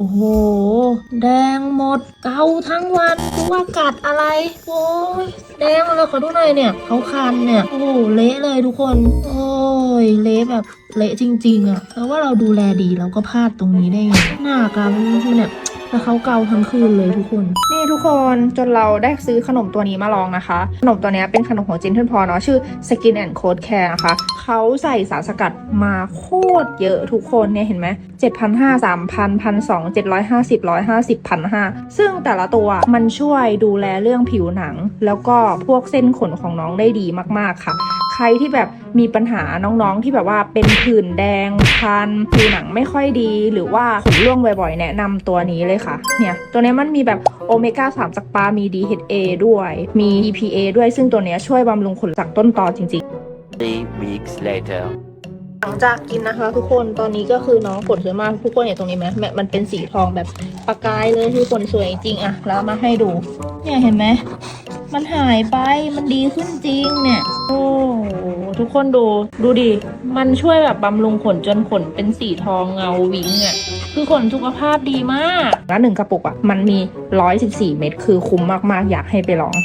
โอ้โห แดงหมด เกาทั้งวันกูว่ากัดอะไร โอ้ยแดงเลยขอดูหน่อยเนี่ยเขาคันเนี่ย โอ้โห เละเลยทุกคน โอ้ย เละแบบเละจริง ๆอะแต่ว่าเราดูแลดีเราก็พลาดตรงนี้ได้ไงหน้ากำเนี่ย แล้วเขาเกาทั้งคืนเลยทุกคน นี่ทุกคนจนเราได้ซื้อขนมตัวนี้มาลองนะคะ ขนมตัวนี้เป็นขนมของจินทึนพอเนาะชื่อ Skin and Code Care นะคะเขาใส่สารสกัดมาโคตรเยอะทุกคนเนี่ยเห็นไหม7,500 3,000 1,200 750 150 1,500ซึ่งแต่ละตัวมันช่วยดูแลเรื่องผิวหนัง แล้วก็พวกเส้นขนของน้องได้ดีมากๆค่ะ ครที่แบบมีปัญหาน้องๆที่แบบว่าเป็นผื่นแดงคันผิวหนังไม่ค่อยดี หรือว่าขนร่วงบ่อยๆ แนะนำตัวนี้เลยค่ะ เนี่ย ตัวนี้มันมีแบบโอเมก้า3จากปลา มี DHA ด้วย มี EPA ด้วยซึ่งตัวเนี้ยช่วยบำรุงขนจากต้นตอจริง Three weeks later. หลังจากกินนะคะทุกคนตอนนี้ก็คือน้องฝนสวยมากทุกคนเห็นตรงนี้ไหมแม่มันเป็นสีทองแบบประกายเลยทุกคนสวยจริงอะแล้วมาให้ดู เนี่ยเห็นไหม มันหายไป มันดีขึ้นจริงเนี่ย โอ้โหทุกคนดู ดูดิ มันช่วยแบบบำรุงขนจนขนเป็นสีทองเงาวิงอะคือขนสุขภาพดีมากๆแล้วหนึ่งกระปุกอะ่ะ มันมี 114 เม็ด คือคุ้มมากๆ อยากให้ไปลอง